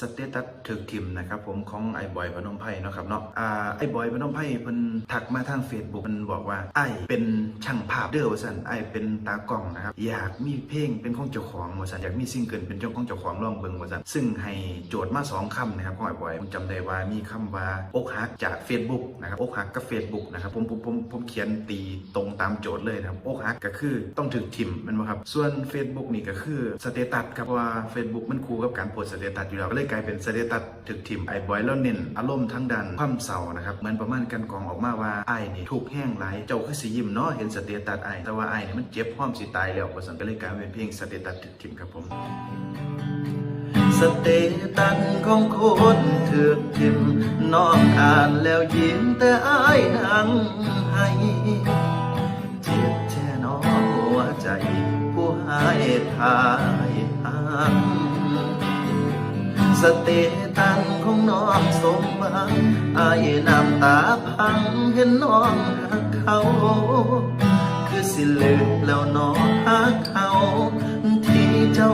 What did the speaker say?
สเตตัสถึกทิมนะครับผมของไอ้บอยพนมไพ่เนาะครับเนาะอ่าไอ้บอยพนมไพ่เพิ่นทักมาทาง Facebook เพิ่นบอกว่าไอ้เป็นช่างภาพเด้อว่าซั่นไอ้เป็นตากล้องนะครับอยากมีเพลงเป็นของเจ้าของว่าซั่นอยากมีซิงเกิลเป็นเจ้าของเจ้าของลองเบิ่งว่าซั่นซึ่งให้โจทย์มาสองคำนะครับของไอ้บอยผมจำได้ว่ามีคำว่าอกหักจาก Facebook นะครับอกหักกับ Facebook นะครับผมผมผมผมเขียนตีตรงตามโจทย์เลยนะครับอกหักก็คือต้องถึกทิมมันบ่ครับส่วน Facebook นี่ก็คือสเตตัสครับว่า Facebook มันคู่กับการโพสต์สเตตัสอยู่แล้วก็เลยกลายเป็นสเตตัสถึกทิมไอ้บอยแล้วเน้นอารมณ์ทั้งดันความเศร้านะครับเหมือนประมาณกันกองออกมาว่าไอ้นี่ถูกแห้งไหลเจ้าคือสิยิ้มเนาะเห็นสเตตัสไอ้แต่ว่าไอ้นี่มันเจ็บความสิตายแล้วก็สันก็เลยกลายเป็นเพลงสเตตัสถึกทิมครับผมสเตตัสของคนถือกทิมน้องอ่านแล้วยิ้มแต่อายนั่งให้เจ็บแช่น้องหัวใจผู้ให้ทายหัก สเตตันของน้องสมหวังอายน้ำตาพังเห็นน้องหักเขา คือสิเลือกแล้วน้องหักเขา ที่เจ้า